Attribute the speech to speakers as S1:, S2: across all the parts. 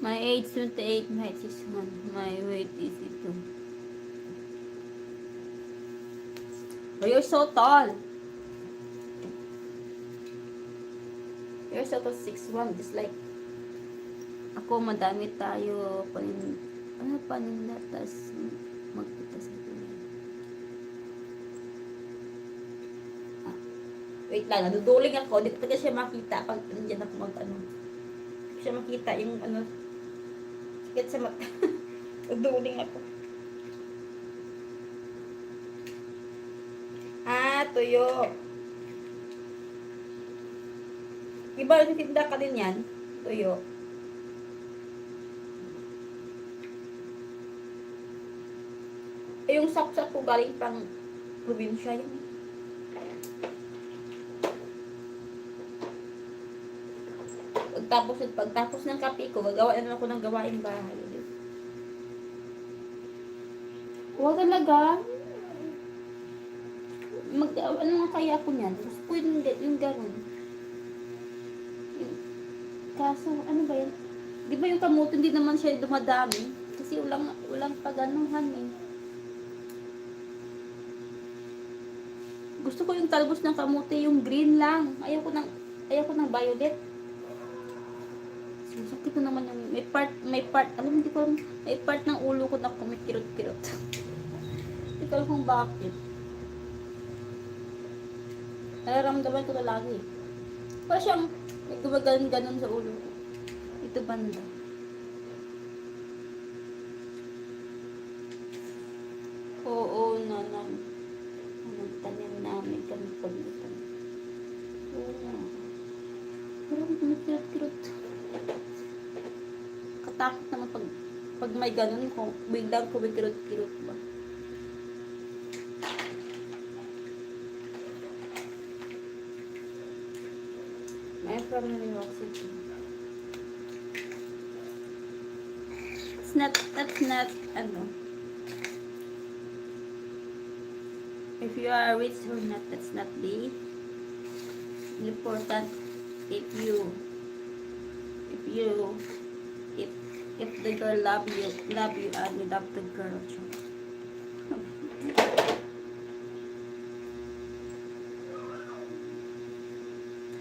S1: My age 28, my height 61. My weight is ito. Oh, you're so tall. You're so tall, 6'1", just like ako, madami tayo panin, ano paninda, tas magpita sa kulay. Ah, wait lang, naduduling ako, di ko siya makita pag nandiyan ako mag ano. Hindi siya makita yung ano, sakit sa mata. naduduling ako. Ah, tuyo. Iba, tinda ka din yan. Tuyo. Eh, yung sapsap ko galing pang probinsya yun. Eh. Pagtapos, pagtapos ng kape ko, gagawa na ako ng gawain bahay. Huwag talaga. Mag, ano nga kaya ako niyan? Gusto ko yung, yung gano'n. Yung- Kaso, ano ba yan? Di ba yung kamote, hindi naman siya dumadami? Kasi walang, walang paganuhan eh. Gusto ko yung talbos ng kamote, yung green lang. Ayaw ko ng, ayaw ko ng violet. Sakit na naman yung, may part, may part, alam hindi ko alam, may part ng ulo ko na kumikirot-kirot. Hindi ko alam kung bakit. Nararamdaman ko na lagi. Parang siyang, may gumaganon-ganon sa ulo ko. Ito banda. Oo, nanan. Anong tanim namin kami paglitan. Oo nga. Pero kumikirot-kirot. Katakot naman pag pag may ganun ko, biglang kumikirot-kirot ba. I'm from New York City. It's not, that's not, ano. If you are rich or not, that's not the important. If you, if you, if the girl love you, love you and you love the girl.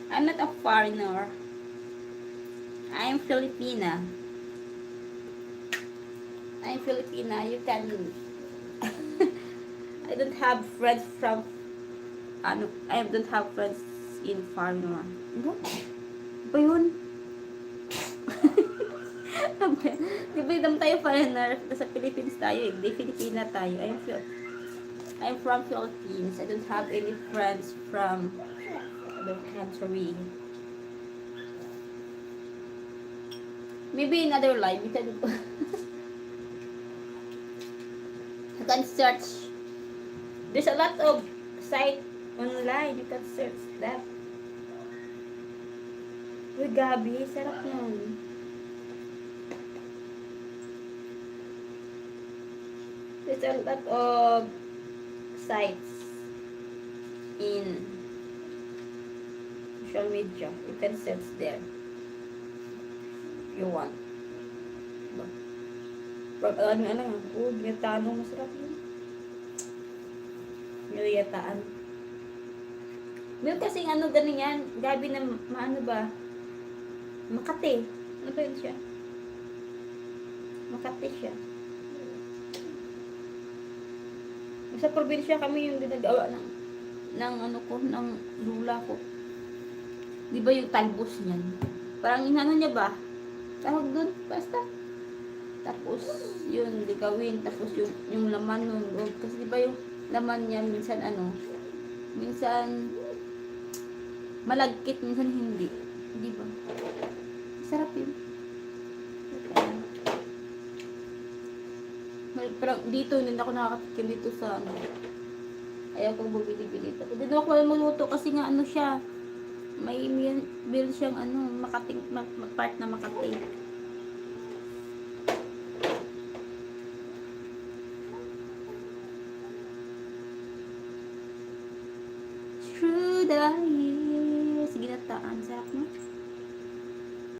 S1: I'm not a foreigner. I'm Filipina. I'm Filipina. You can. I don't have friends from. Ano, I don't have friends in foreigner. Ano? Ba? Di naman tayo foreigner? Sa Philippines tayo eh. Di Filipina tayo. I'm, I'm from Philippines. I don't have any friends from other country. Maybe in other life, you can, you can search. There's a lot of site online. You can search that. Uy, Gabi, sarap nun. There's a lot of sites in social media. You can search there. If you want. Pag ano, ano, oh, ginataan mo, masarap yun. Nilayataan. Meron kasing ano, ganun yan, gabi na, maano ba, Makati. Ano ba yun siya? Makati siya. Sa probinsya kami yung ginagawa ng ng ano ko, ng lula ko. Di ba yung talbos niyan? Parang inano niya ba? Tawag doon, basta. Tapos, yun, ligawin. Tapos yung, yung laman nun. Kasi di ba yung laman niya minsan ano, minsan malagkit, minsan hindi. Di ba? Sarap yun. Pero dito, hindi na ako nakakatikim dito sa ano. Ayaw kong bumili-bili. Hindi na ako maluto kasi nga ano siya. May meal, siyang ano, makating, mak, mak- part na makati. Through the years. Ginataan. Sarap no?